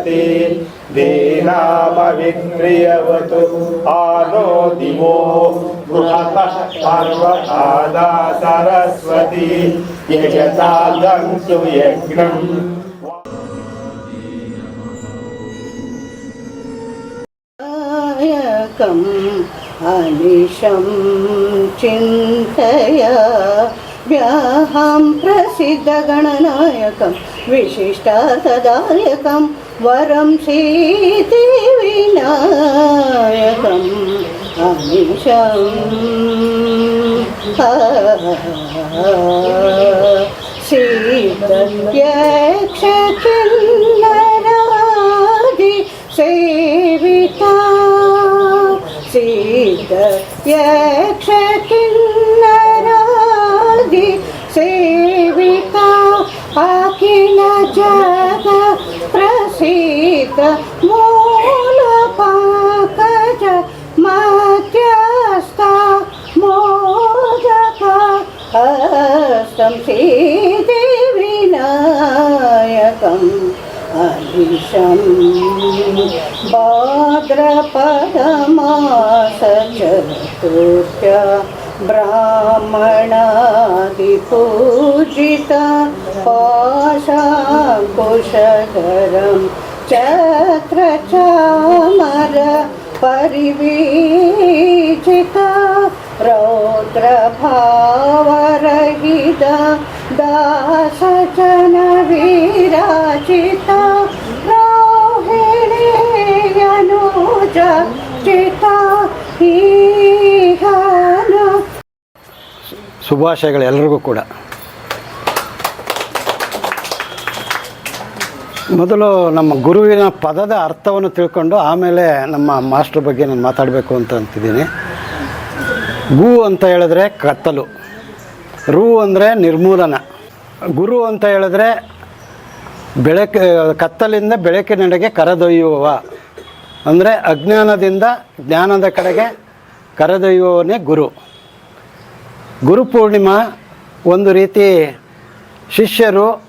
गच्छति देनामविक्रियवतु आनो दिवो। बृहतः सर्वदा सरस्वती। यजसायकम् अनिशं चिन्तय। व्याहं प्रसिद्धगणनायकं। विशिष्टा వరం సీతి వినాయకం అమిషం సీత్యక్ష చిన్నరాది సేవిత సీత్యక్ష చిన్న मात्र मूल पंकज मध्यस्था मोदक हस्तं श्रीदेविनायकम् अहिषं भाद्रपदमासचतुर्थ्या ब्राह्मणादिपूजिता पाशाकुशधरम् ಚತ್ರ ಚಾಮರ ಪರಿವೀಚಿತ ರೌದ್ರ ಭಾವರಹಿತ ದಾಸ ಜನ ವಿರಾಜಿತ ರೋಹಿಣಿಯನುಜ ಚಿತ ಶುಭಾಶಯಗಳು ಎಲ್ಲರಿಗೂ ಕೂಡ. ಮೊದಲು ನಮ್ಮ ಗುರುವಿನ ಪದದ ಅರ್ಥವನ್ನು ತಿಳ್ಕೊಂಡು ಆಮೇಲೆ ನಮ್ಮ ಮಾಸ್ಟರ್ ಬಗ್ಗೆ ನಾನು ಮಾತಾಡಬೇಕು ಅಂತ ಅಂತಿದ್ದೀನಿ. ಗು ಅಂತ ಹೇಳಿದ್ರೆ ಕತ್ತಲು. ರು ಅಂದರೆ ನಿರ್ಮೂಲನ. ಗುರು ಅಂತ ಹೇಳಿದ್ರೆ ಬೆಳಕ, ಕತ್ತಲಿಂದ ಬೆಳಕಿನೆಡೆಗೆ ಕರೆದೊಯ್ಯುವವ. ಅಂದರೆ ಅಜ್ಞಾನದಿಂದ ಜ್ಞಾನದ ಕಡೆಗೆ ಕರೆದೊಯ್ಯುವವನೇ ಗುರು. ಗುರು ಪೂರ್ಣಿಮಾ ಒಂದು ರೀತಿ ಶಿಷ್ಯರು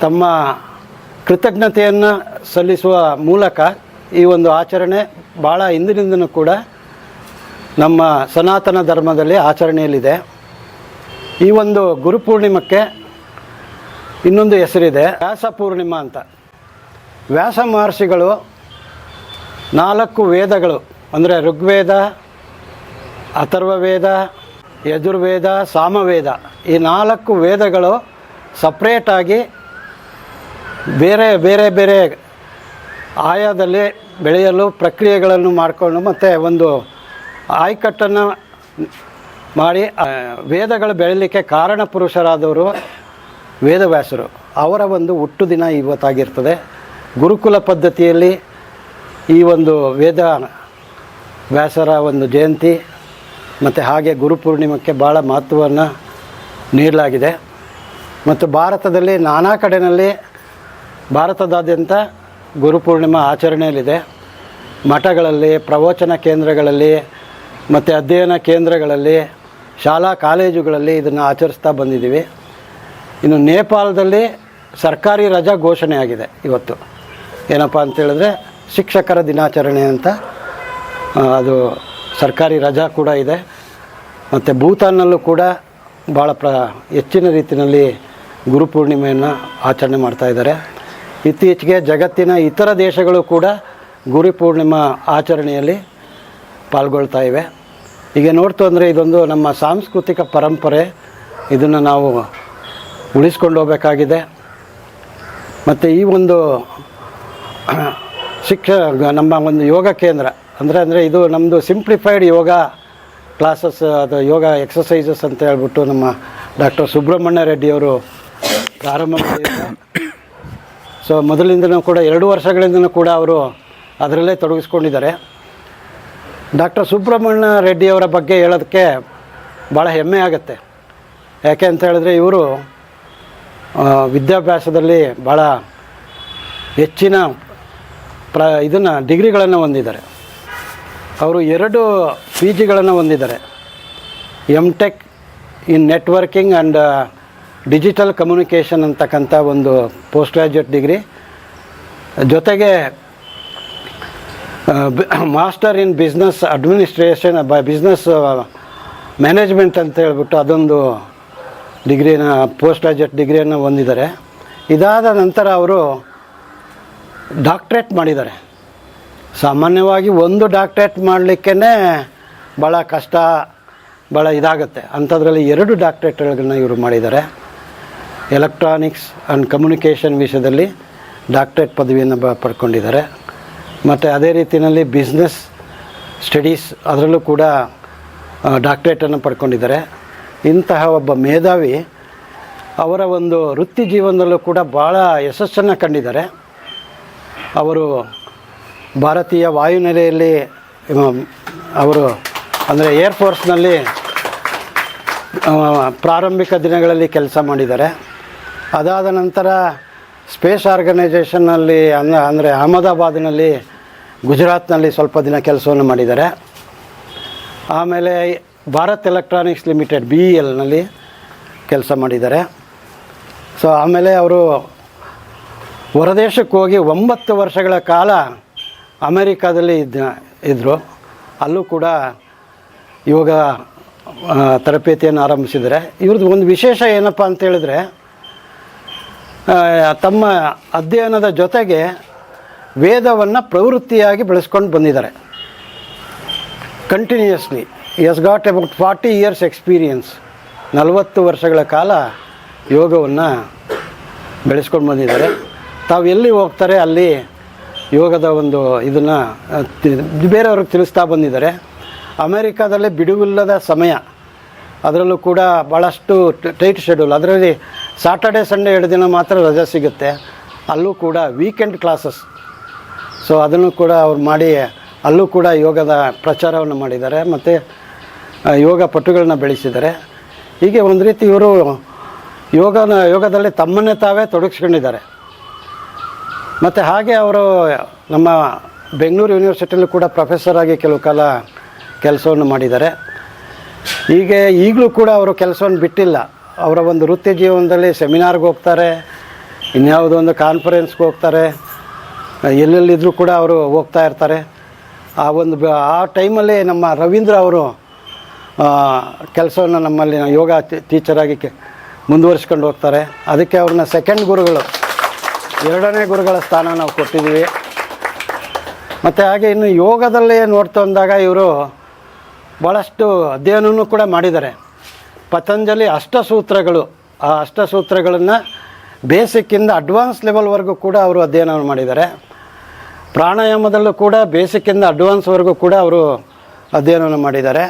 ತಮ್ಮ ಕೃತಜ್ಞತೆಯನ್ನು ಸಲ್ಲಿಸುವ ಮೂಲಕ ಈ ಒಂದು ಆಚರಣೆ ಭಾಳ ಹಿಂದಿನಿಂದನೂ ಕೂಡ ನಮ್ಮ ಸನಾತನ ಧರ್ಮದಲ್ಲಿ ಆಚರಣೆಯಲ್ಲಿದೆ. ಈ ಒಂದು ಗುರುಪೂರ್ಣಿಮಕ್ಕೆ ಇನ್ನೊಂದು ಹೆಸರಿದೆ, ವ್ಯಾಸ ಪೂರ್ಣಿಮಾ ಅಂತ. ವ್ಯಾಸ ಮಹರ್ಷಿಗಳು ನಾಲ್ಕು ವೇದಗಳು, ಅಂದರೆ ಋಗ್ವೇದ, ಅಥರ್ವವೇದ, ಯಜುರ್ವೇದ, ಸಾಮವೇದ, ಈ ನಾಲ್ಕು ವೇದಗಳು ಸಪ್ರೇಟಾಗಿ ಬೇರೆ ಬೇರೆ ಬೇರೆ ಆಯಾದಲ್ಲಿ ಬೆಳೆಯಲು ಪ್ರಕ್ರಿಯೆಗಳನ್ನು ಮಾಡಿಕೊಂಡು ಮತ್ತು ಒಂದು ಆಯ್ಕಟ್ಟನ್ನು ಮಾಡಿ ವೇದಗಳು ಬೆಳೀಲಿಕ್ಕೆ ಕಾರಣ ಪುರುಷರಾದವರು ವೇದವ್ಯಾಸರು. ಅವರ ಒಂದು ಹುಟ್ಟು ದಿನ ಇವತ್ತಾಗಿರ್ತದೆ. ಗುರುಕುಲ ಪದ್ಧತಿಯಲ್ಲಿ ಈ ಒಂದು ವೇದ ವ್ಯಾಸರ ಒಂದು ಜಯಂತಿ ಮತ್ತು ಹಾಗೆ ಗುರುಪೂರ್ಣಿಮಕ್ಕೆ ಭಾಳ ಮಹತ್ವವನ್ನು ನೀಡಲಾಗಿದೆ. ಮತ್ತು ಭಾರತದಲ್ಲಿ ನಾನಾ ಕಡೆಯಲ್ಲಿ ಭಾರತದಾದ್ಯಂತ ಗುರುಪೂರ್ಣಿಮಾ ಆಚರಣೆಯಲ್ಲಿದೆ. ಮಠಗಳಲ್ಲಿ, ಪ್ರವಚನ ಕೇಂದ್ರಗಳಲ್ಲಿ, ಮತ್ತು ಅಧ್ಯಯನ ಕೇಂದ್ರಗಳಲ್ಲಿ, ಶಾಲಾ ಕಾಲೇಜುಗಳಲ್ಲಿ ಇದನ್ನು ಆಚರಿಸ್ತಾ ಬಂದಿದ್ದೀವಿ. ಇನ್ನು ನೇಪಾಳದಲ್ಲಿ ಸರ್ಕಾರಿ ರಜಾ ಘೋಷಣೆ ಆಗಿದೆ ಇವತ್ತು. ಏನಪ್ಪ ಅಂತೇಳಿದ್ರೆ ಶಿಕ್ಷಕರ ದಿನಾಚರಣೆ ಅಂತ ಅದು ಸರ್ಕಾರಿ ರಜಾ ಕೂಡ ಇದೆ. ಮತ್ತು ಭೂತಾನ್ನಲ್ಲೂ ಕೂಡ ಭಾಳ ಪ್ರ, ಹೆಚ್ಚಿನ ರೀತಿಯಲ್ಲಿ ಗುರುಪೂರ್ಣಿಮೆಯನ್ನು ಆಚರಣೆ ಮಾಡ್ತಾ ಇದ್ದಾರೆ. ಇತ್ತೀಚೆಗೆ ಜಗತ್ತಿನ ಇತರ ದೇಶಗಳು ಕೂಡ ಗುರುಪೂರ್ಣಿಮಾ ಆಚರಣೆಯಲ್ಲಿ ಪಾಲ್ಗೊಳ್ತಾ ಇವೆ. ಈಗ ನೋಡ್ತು ಅಂದರೆ ಇದೊಂದು ನಮ್ಮ ಸಾಂಸ್ಕೃತಿಕ ಪರಂಪರೆ. ಇದನ್ನು ನಾವು ಉಳಿಸ್ಕೊಂಡು ಹೋಗಬೇಕಾಗಿದೆ. ಮತ್ತು ಈ ಒಂದು ಶಿಕ್ಷ ನಮ್ಮ ಒಂದು ಯೋಗ ಕೇಂದ್ರ, ಅಂದರೆ ಅಂದರೆ ಇದು ನಮ್ಮದು ಸಿಂಪ್ಲಿಫೈಡ್ ಯೋಗ ಕ್ಲಾಸಸ್ ಅದು ಯೋಗ ಎಕ್ಸಸೈಸಸ್ ಅಂತ ಹೇಳ್ಬಿಟ್ಟು ನಮ್ಮ ಡಾಕ್ಟರ್ ಸುಬ್ರಹ್ಮಣ್ಯ ರೆಡ್ಡಿಯವರು ಪ್ರಾರಂಭ ಮಾಡಿದ್ದಾರೆ. ಸೊ ಮೊದಲಿಂದನೂ ಕೂಡ ಎರಡು ವರ್ಷಗಳಿಂದನೂ ಕೂಡ ಅವರು ಅದರಲ್ಲೇ ತೊಡಗಿಸ್ಕೊಂಡಿದ್ದಾರೆ. ಡಾಕ್ಟರ್ ಸುಬ್ರಹ್ಮಣ್ಯ ರೆಡ್ಡಿಯವರ ಬಗ್ಗೆ ಹೇಳೋದಕ್ಕೆ ಭಾಳ ಹೆಮ್ಮೆ ಆಗುತ್ತೆ. ಯಾಕೆ ಅಂತ ಹೇಳಿದ್ರೆ ಇವರು ವಿದ್ಯಾಭ್ಯಾಸದಲ್ಲಿ ಭಾಳ ಹೆಚ್ಚಿನ ಪ್ರ, ಇದನ್ನು ಡಿಗ್ರಿಗಳನ್ನು ಹೊಂದಿದ್ದಾರೆ. ಅವರು ಎರಡು ಪಿ ಜಿಗಳನ್ನು ಹೊಂದಿದ್ದಾರೆ. M tech in networking and digital communication ಅಂತಕ್ಕಂಥ ಒಂದು ಪೋಸ್ಟ್ ಗ್ರ್ಯಾಜುಯೇಟ್ ಡಿಗ್ರಿ. ಜೊತೆಗೆ ಮಾಸ್ಟರ್ ಇನ್ ಬಿಸ್ನೆಸ್ ಅಡ್ಮಿನಿಸ್ಟ್ರೇಷನ್ ಬ ಬಿಸ್ನೆಸ್ ಮ್ಯಾನೇಜ್ಮೆಂಟ್ ಅಂತ ಹೇಳ್ಬಿಟ್ಟು ಅದೊಂದು ಡಿಗ್ರಿನ ಪೋಸ್ಟ್ ಗ್ರಾಜುಯೇಟ್ ಡಿಗ್ರಿಯನ್ನು ಹೊಂದಿದ್ದಾರೆ. ಇದಾದ ನಂತರ ಅವರು ಡಾಕ್ಟ್ರೇಟ್ ಮಾಡಿದ್ದಾರೆ. ಸಾಮಾನ್ಯವಾಗಿ ಒಂದು ಡಾಕ್ಟ್ರೇಟ್ ಮಾಡಲಿಕ್ಕೇ ಭಾಳ ಕಷ್ಟ ಭಾಳ ಇದಾಗುತ್ತೆ. ಅಂಥದ್ರಲ್ಲಿ ಎರಡು ಡಾಕ್ಟ್ರೇಟ್ಗಳನ್ನ ಇವರು ಮಾಡಿದ್ದಾರೆ. ಎಲೆಕ್ಟ್ರಾನಿಕ್ಸ್ ಆ್ಯಂಡ್ ಕಮ್ಯುನಿಕೇಷನ್ ವಿಷಯದಲ್ಲಿ ಡಾಕ್ಟ್ರೇಟ್ ಪದವಿಯನ್ನು ಬ ಪಡ್ಕೊಂಡಿದ್ದಾರೆ. ಮತ್ತು ಅದೇ ರೀತಿಯಲ್ಲಿ ಬಿಸ್ನೆಸ್ ಸ್ಟಡೀಸ್ ಅದರಲ್ಲೂ ಕೂಡ ಡಾಕ್ಟ್ರೇಟನ್ನು ಪಡ್ಕೊಂಡಿದ್ದಾರೆ. ಇಂತಹ ಒಬ್ಬ ಮೇಧಾವಿ ಅವರ ಒಂದು ವೃತ್ತಿ ಜೀವನದಲ್ಲೂ ಕೂಡ ಭಾಳ ಯಶಸ್ಸನ್ನು ಕಂಡಿದ್ದಾರೆ. ಅವರು ಭಾರತೀಯ ವಾಯುನೆಲೆಯಲ್ಲಿ ಅವರು ಅಂದರೆ ಏರ್ಫೋರ್ಸ್ನಲ್ಲಿ ಪ್ರಾರಂಭಿಕ ದಿನಗಳಲ್ಲಿ ಕೆಲಸ ಮಾಡಿದ್ದಾರೆ. ಅದಾದ ನಂತರ ಸ್ಪೇಸ್ ಆರ್ಗನೈಜೇಷನ್ನಲ್ಲಿ ಅಂದ ಅಂದರೆ ಅಹಮದಾಬಾದ್ನಲ್ಲಿ ಗುಜರಾತ್ನಲ್ಲಿ ಸ್ವಲ್ಪ ದಿನ ಕೆಲಸವನ್ನು ಮಾಡಿದ್ದಾರೆ. ಆಮೇಲೆ ಭಾರತ್ ಎಲೆಕ್ಟ್ರಾನಿಕ್ಸ್ ಲಿಮಿಟೆಡ್ ಬಿ ಎಲ್ನಲ್ಲಿ ಕೆಲಸ ಮಾಡಿದ್ದಾರೆ. ಸೊ ಆಮೇಲೆ ಅವರು ಹೊರದೇಶಕ್ಕೆ ಹೋಗಿ ಒಂಬತ್ತು ವರ್ಷಗಳ ಕಾಲ ಅಮೇರಿಕಾದಲ್ಲಿ ಇದ್ದ ಇದ್ದರು ಅಲ್ಲೂ ಕೂಡ ಯೋಗ ತರಬೇತಿಯನ್ನು ಆರಂಭಿಸಿದ್ದಾರೆ. ಇವ್ರದ್ದು ಒಂದು ವಿಶೇಷ ಏನಪ್ಪ ಅಂತ ಹೇಳಿದ್ರೆ ಆ, ತಮ್ಮ ಅಧ್ಯಯನದ ಜೊತೆಗೆ ವೇದವನ್ನು ಪ್ರವೃತ್ತಿಯಾಗಿ ಬೆಳೆಸ್ಕೊಂಡು ಬಂದಿದ್ದಾರೆ. Continuously has got about forty years experience ನಲವತ್ತು ವರ್ಷಗಳ ಕಾಲ ಯೋಗವನ್ನು ಬೆಳೆಸ್ಕೊಂಡು ಬಂದಿದ್ದಾರೆ. ತಾವು ಎಲ್ಲಿ ಹೋಗ್ತಾರೆ ಅಲ್ಲಿ ಯೋಗದ ಒಂದು ಇದನ್ನು ಬೇರೆಯವ್ರಿಗೆ ತಿಳಿಸ್ತಾ ಬಂದಿದ್ದಾರೆ. ಅಮೇರಿಕಾದಲ್ಲಿ ಬಿಡುವಿಲ್ಲದ ಸಮಯ. ಅದರಲ್ಲೂ ಕೂಡ ಭಾಳಷ್ಟು ಟೈಟ್ ಶೆಡ್ಯೂಲ್ ಅದರಲ್ಲಿ ಸಾಟರ್ಡೆ ಸಂಡೇ ಎರಡು ದಿನ ಮಾತ್ರ ರಜೆ ಸಿಗುತ್ತೆ. ಅಲ್ಲೂ ಕೂಡ ವೀಕೆಂಡ್ ಕ್ಲಾಸಸ್ ಸೊ ಅದನ್ನು ಕೂಡ ಅವ್ರು ಮಾಡಿ, ಅಲ್ಲೂ ಕೂಡ ಯೋಗದ ಪ್ರಚಾರವನ್ನು ಮಾಡಿದ್ದಾರೆ. ಮತ್ತು ಯೋಗ ಪಟುಗಳನ್ನ ಬೆಳೆಸಿದ್ದಾರೆ. ಹೀಗೆ ಒಂದು ರೀತಿ ಇವರು ಯೋಗನ, ಯೋಗದಲ್ಲಿ ತಮ್ಮನ್ನೇ ತಾವೇ ತೊಡಗಿಸ್ಕೊಂಡಿದ್ದಾರೆ. ಮತ್ತು ಹಾಗೆ ಅವರು ನಮ್ಮ ಬೆಂಗಳೂರು ಯೂನಿವರ್ಸಿಟಿಯಲ್ಲೂ ಕೂಡ ಪ್ರೊಫೆಸರ್ ಆಗಿ ಕೆಲವು ಕಾಲ ಕೆಲಸವನ್ನು ಮಾಡಿದ್ದಾರೆ. ಹೀಗೆ ಈಗಲೂ ಕೂಡ ಅವರು ಕೆಲಸವನ್ನು ಬಿಟ್ಟಿಲ್ಲ. ಅವರ ಒಂದು ವೃತ್ತಿ ಜೀವನದಲ್ಲಿ ಸೆಮಿನಾರ್ಗೆ ಹೋಗ್ತಾರೆ, ಇನ್ಯಾವುದೋ ಒಂದು ಕಾನ್ಫರೆನ್ಸ್ಗೆ ಹೋಗ್ತಾರೆ ಎಲ್ಲೆಲ್ಲಿದ್ದರೂ ಕೂಡ ಅವರು ಹೋಗ್ತಾ ಇರ್ತಾರೆ. ಆ ಒಂದು ಆ ಟೈಮಲ್ಲಿ ನಮ್ಮ ರವೀಂದ್ರ ಅವರು ಕೆಲಸವನ್ನು ನಮ್ಮಲ್ಲಿ ಯೋಗ ಟೀಚರಾಗಿ ಮುಂದುವರಿಸ್ಕೊಂಡು ಹೋಗ್ತಾರೆ. ಅದಕ್ಕೆ ಅವ್ರನ್ನ ಸೆಕೆಂಡ್ ಗುರುಗಳು, ಎರಡನೇ ಗುರುಗಳ ಸ್ಥಾನ ನಾವು ಕೊಟ್ಟಿದ್ದೀವಿ. ಮತ್ತು ಹಾಗೆ ಇನ್ನು ಯೋಗದಲ್ಲೇ ನೋಡ್ತಾ ಬಂದಾಗ ಇವರು ಭಾಳಷ್ಟು ಅಧ್ಯಯನವೂ ಕೂಡ ಮಾಡಿದ್ದಾರೆ. ಪತಂಜಲಿ ಅಷ್ಟಸೂತ್ರಗಳು, ಆ ಅಷ್ಟಸೂತ್ರಗಳನ್ನು ಬೇಸಿಕ್ಕಿಂದ ಅಡ್ವಾನ್ಸ್ ಲೆವೆಲ್ವರೆಗೂ ಕೂಡ ಅವರು ಅಧ್ಯಯನವನ್ನು ಮಾಡಿದ್ದಾರೆ. ಪ್ರಾಣಾಯಾಮದಲ್ಲೂ ಕೂಡ ಬೇಸಿಕ್ಕಿಂದ ಅಡ್ವಾನ್ಸ್ವರೆಗೂ ಕೂಡ ಅವರು ಅಧ್ಯಯನವನ್ನು ಮಾಡಿದ್ದಾರೆ.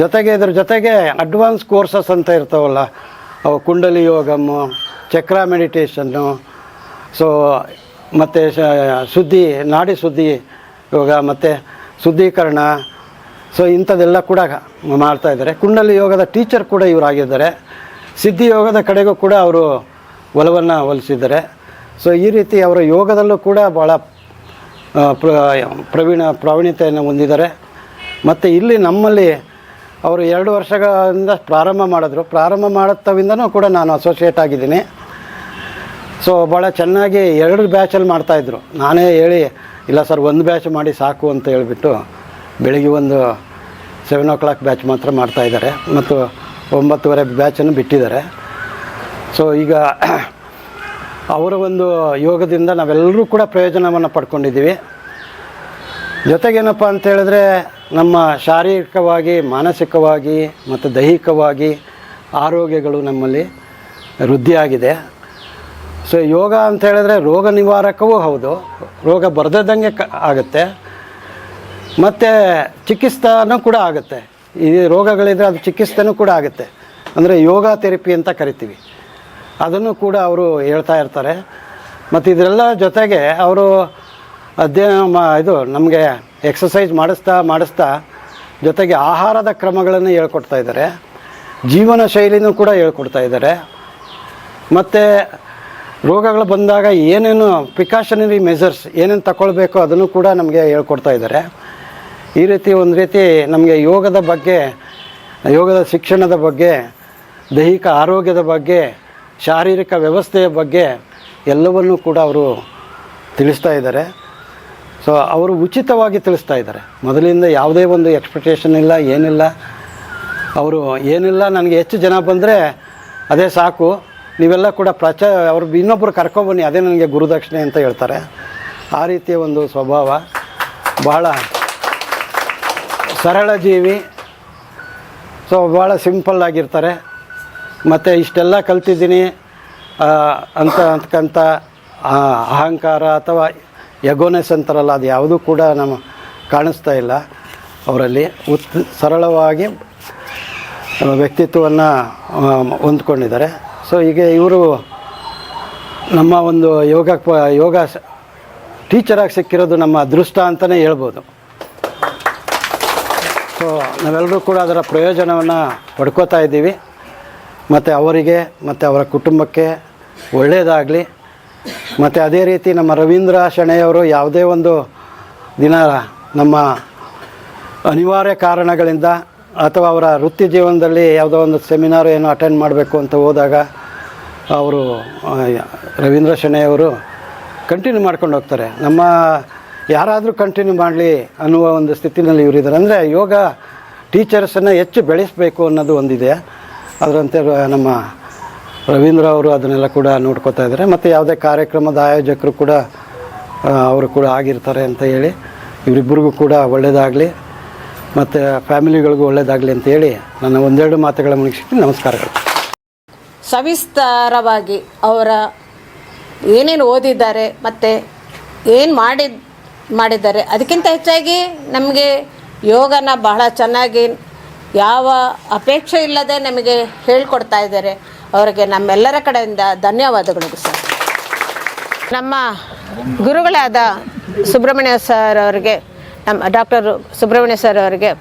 ಜೊತೆಗೆ ಇದ್ರ ಜೊತೆಗೆ ಅಡ್ವಾನ್ಸ್ ಕೋರ್ಸಸ್ ಅಂತ ಇರ್ತಾವಲ್ಲ, ಅವು ಕುಂಡಲಿ ಯೋಗಮ್ಮು ಚಕ್ರ ಮೆಡಿಟೇಷನ್ನು ಸೊ ಮತ್ತು ಶುದ್ಧಿ, ನಾಡಿ ಶುದ್ಧಿ ಯೋಗ, ಮತ್ತು ಶುದ್ಧೀಕರಣ ಸೊ ಇಂಥದ್ದೆಲ್ಲ ಕೂಡ ಮಾಡ್ತಾ ಇದ್ದಾರೆ. ಕುಂಡಲಿ ಯೋಗದ ಟೀಚರ್ ಕೂಡ ಇವರಾಗಿದ್ದಾರೆ. ಸಿದ್ಧಿ ಯೋಗದ ಕಡೆಗೂ ಕೂಡ ಅವರು ಒಲವನ್ನು ಒಲಿಸಿದ್ದಾರೆ ಸೊ ಈ ರೀತಿ ಅವರ ಯೋಗದಲ್ಲೂ ಕೂಡ ಭಾಳ ಪ್ರ, ಪ್ರವೀಣ, ಪ್ರಾವೀಣ್ಯತೆಯನ್ನು ಹೊಂದಿದ್ದಾರೆ. ಮತ್ತು ಇಲ್ಲಿ ನಮ್ಮಲ್ಲಿ ಅವರು ಎರಡು ವರ್ಷಗಳಿಂದ ಪ್ರಾರಂಭ ಮಾಡಿದ್ರು. ಪ್ರಾರಂಭ ಮಾಡತ್ತವಿಂದನೂ ಕೂಡ ನಾನು ಅಸೋಸಿಯೇಟ್ ಆಗಿದ್ದೀನಿ. ಸೊ ಭಾಳ ಚೆನ್ನಾಗಿ ಎರಡು ಬ್ಯಾಚಲ್ಲಿ ಮಾಡ್ತಾಯಿದ್ರು ನಾನೇ ಹೇಳಿ, ಇಲ್ಲ ಸರ್, ಒಂದು ಬ್ಯಾಚ್ ಮಾಡಿ ಸಾಕು ಅಂತ ಹೇಳಿಬಿಟ್ಟು ಬೆಳಿಗ್ಗೆ ಒಂದು ಸೆವೆನ್ ಓ ಕ್ಲಾಕ್ ಬ್ಯಾಚ್ ಮಾತ್ರ ಮಾಡ್ತಾಯಿದ್ದಾರೆ ಮತ್ತು ಒಂಬತ್ತುವರೆ ಬ್ಯಾಚನ್ನು ಬಿಟ್ಟಿದ್ದಾರೆ. ಸೊ ಈಗ ಅವರ ಒಂದು ಯೋಗದಿಂದ ನಾವೆಲ್ಲರೂ ಕೂಡ ಪ್ರಯೋಜನವನ್ನು ಪಡ್ಕೊಂಡಿದ್ದೀವಿ. ಜೊತೆಗೇನಪ್ಪ ಅಂತೇಳಿದ್ರೆ ನಮ್ಮ ಶಾರೀರಿಕವಾಗಿ, ಮಾನಸಿಕವಾಗಿ ಮತ್ತು ದೈಹಿಕವಾಗಿ ಆರೋಗ್ಯಗಳು ನಮ್ಮಲ್ಲಿ ವೃದ್ಧಿಯಾಗಿದೆ. ಸೊ ಯೋಗ ಅಂತ ಹೇಳಿದ್ರೆ ರೋಗ ನಿವಾರಕವೂ ಹೌದು. ರೋಗ ಬರ್ದದಂಗೆ ಆಗುತ್ತೆ. ಮತ್ತು ಚಿಕಿತ್ಸಾನೂ ಕೂಡ ಆಗುತ್ತೆ. ಈ ರೋಗಗಳಿದ್ರೆ ಅದು ಚಿಕಿತ್ಸೆನೂ ಕೂಡ ಆಗುತ್ತೆ. ಅಂದರೆ ಯೋಗ ಥೆರಪಿ ಅಂತ ಕರಿತೀವಿ. ಅದನ್ನು ಕೂಡ ಅವರು ಹೇಳ್ತಾ ಇರ್ತಾರೆ. ಮತ್ತು ಇದರೆಲ್ಲ ಜೊತೆಗೆ ಅವರು ಅಧ್ಯಯನ ಮಾ ಇದು ನಮಗೆ ಎಕ್ಸಸೈಸ್ ಮಾಡಿಸ್ತಾ ಮಾಡಿಸ್ತಾ ಜೊತೆಗೆ ಆಹಾರದ ಕ್ರಮಗಳನ್ನು ಹೇಳ್ಕೊಡ್ತಾ ಇದ್ದಾರೆ. ಜೀವನ ಶೈಲಿನೂ ಕೂಡ ಹೇಳ್ಕೊಡ್ತಾ ಇದ್ದಾರೆ. ಮತ್ತು ರೋಗಗಳು ಬಂದಾಗ ಏನೇನು ಪ್ರಿಕಾಷನರಿ ಮೆಸರ್ಸ್ ಏನೇನು ತಗೊಳ್ಬೇಕು ಅದನ್ನು ಕೂಡ ನಮಗೆ ಹೇಳ್ಕೊಡ್ತಾ ಇದ್ದಾರೆ. ಈ ರೀತಿ ಒಂದು ರೀತಿ ನಮಗೆ ಯೋಗದ ಬಗ್ಗೆ, ಯೋಗದ ಶಿಕ್ಷಣದ ಬಗ್ಗೆ, ದೈಹಿಕ ಆರೋಗ್ಯದ ಬಗ್ಗೆ, ಶಾರೀರಿಕ ವ್ಯವಸ್ಥೆಯ ಬಗ್ಗೆ ಎಲ್ಲವನ್ನೂ ಕೂಡ ಅವರು ತಿಳಿಸ್ತಾ ಇದ್ದಾರೆ. ಸೊ ಅವರು ಉಚಿತವಾಗಿ ತಿಳಿಸ್ತಾ ಇದ್ದಾರೆ. ಮೊದಲಿಂದ ಯಾವುದೇ ಒಂದು ಎಕ್ಸ್ಪೆಕ್ಟೇಷನ್ ಇಲ್ಲ, ಏನಿಲ್ಲ. ಅವರು ಏನಿಲ್ಲ, ನನಗೆ ಹೆಚ್ಚು ಜನ ಬಂದರೆ ಅದೇ ಸಾಕು. ನೀವೆಲ್ಲ ಕೂಡ ಪ್ರಚ, ಅವ್ರು ಇನ್ನೊಬ್ಬರು ಕರ್ಕೊಬನ್ನಿ ಅದೇ ನನಗೆ ಗುರುದಕ್ಷಿಣೆ ಅಂತ ಹೇಳ್ತಾರೆ. ಆ ರೀತಿಯ ಒಂದು ಸ್ವಭಾವ ಬಹಳ ಸರಳ ಜೀವಿ. ಸೊ ಭಾಳ ಸಿಂಪಲ್ ಆಗಿರ್ತಾರೆ. ಮತ್ತು ಇಷ್ಟೆಲ್ಲ ಕಲ್ತಿದ್ದೀನಿ. ಅಂತ ಅಂತಕ್ಕಂಥ ಅಹಂಕಾರ ಅಥವಾ ಎಗೋನೆಸ್ ಅಂತಾರಲ್ಲ, ಅದು ಯಾವುದೂ ಕೂಡ ನಮ್ಮ ಕಾಣಿಸ್ತಾ ಇಲ್ಲ ಅವರಲ್ಲಿ. ಉತ್, ಸರಳವಾಗಿ ವ್ಯಕ್ತಿತ್ವವನ್ನು ಹೊಂದ್ಕೊಂಡಿದ್ದಾರೆ. ಸೊ ಈಗ ಇವರು ನಮ್ಮ ಒಂದು ಯೋಗ ಯೋಗ ಟೀಚರಾಗಿ ಸಿಕ್ಕಿರೋದು ನಮ್ಮ ಅದೃಷ್ಟ ಅಂತಲೇ ಹೇಳ್ಬೋದು. ಸೊ ನಾವೆಲ್ಲರೂ ಕೂಡ ಅದರ ಪ್ರಯೋಜನವನ್ನು ಪಡ್ಕೋತಾ ಇದ್ದೀವಿ. ಮತ್ತು ಅವರಿಗೆ, ಮತ್ತು ಅವರ ಕುಟುಂಬಕ್ಕೆ ಒಳ್ಳೆಯದಾಗಲಿ ಮತ್ತು ಅದೇ ರೀತಿ ನಮ್ಮ ರವೀಂದ್ರ ಶೆಣೆಯವರು ಯಾವುದೇ ಒಂದು ದಿನ ನಮ್ಮ ಅನಿವಾರ್ಯ ಕಾರಣಗಳಿಂದ ಅಥವಾ ಅವರ ವೃತ್ತಿ ಜೀವನದಲ್ಲಿ ಯಾವುದೋ ಒಂದು ಸೆಮಿನಾರ್ ಏನು ಅಟೆಂಡ್ ಮಾಡಬೇಕು ಅಂತ ಹೋದಾಗ ಅವರು ರವೀಂದ್ರ ಶೆಣೆಯವರು ಕಂಟಿನ್ಯೂ ಮಾಡ್ಕೊಂಡು ಹೋಗ್ತಾರೆ. ನಮ್ಮ ಯಾರಾದರೂ ಕಂಟಿನ್ಯೂ ಮಾಡಲಿ ಅನ್ನುವ ಒಂದು ಸ್ಥಿತಿನಲ್ಲಿ ಇವರಿದ್ದಾರೆ ಅಂದರೆ ಯೋಗ ಟೀಚರ್ಸನ್ನು ಹೆಚ್ಚು ಬೆಳೆಸಬೇಕು ಅನ್ನೋದು ಒಂದಿದೆ. ಅದರಂತೆ ನಮ್ಮ ರವೀಂದ್ರ ಅವರು ಅದನ್ನೆಲ್ಲ ಕೂಡ ನೋಡ್ಕೋತಾ ಇದ್ದಾರೆ. ಮತ್ತು ಯಾವುದೇ ಕಾರ್ಯಕ್ರಮದ ಆಯೋಜಕರು ಕೂಡ ಅವರು ಕೂಡ ಆಗಿರ್ತಾರೆ ಅಂತ ಹೇಳಿ ಇವರಿಬ್ಬರಿಗೂ ಕೂಡ ಒಳ್ಳೆಯದಾಗಲಿ ಮತ್ತು ಫ್ಯಾಮಿಲಿಗಳಿಗೂ ಒಳ್ಳೆಯದಾಗಲಿ ಅಂತ ಹೇಳಿ ನನ್ನ ಒಂದೆರಡು ಮಾತುಗಳ ಮುಗಿಸಿ ನಮಸ್ಕಾರಗಳು. ಸವಿಸ್ತಾರವಾಗಿ ಅವರ ಏನೇನು ಓದಿದ್ದಾರೆ, ಮತ್ತು ಏನು ಮಾಡಿ ಮಾಡಿದ್ದಾರೆ. ಅದಕ್ಕಿಂತ ಹೆಚ್ಚಾಗಿ ನಮಗೆ ಯೋಗನ ಬಹಳ ಚೆನ್ನಾಗಿ ಯಾವ ಅಪೇಕ್ಷೆ ಇಲ್ಲದೆ ನಮಗೆ ಹೇಳ್ಕೊಡ್ತಾ ಇದ್ದಾರೆ. ಅವರಿಗೆ ನಮ್ಮೆಲ್ಲರ ಕಡೆಯಿಂದ ಧನ್ಯವಾದಗಳು ಸರ್. ನಮ್ಮ ಗುರುಗಳಾದ ಸುಬ್ರಹ್ಮಣ್ಯ ಸರ್ ಅವರಿಗೆ ನಮ್ಮ ಡಾಕ್ಟರ್ ಸುಬ್ರಹ್ಮಣ್ಯ ಸರ್ ಅವರಿಗೆ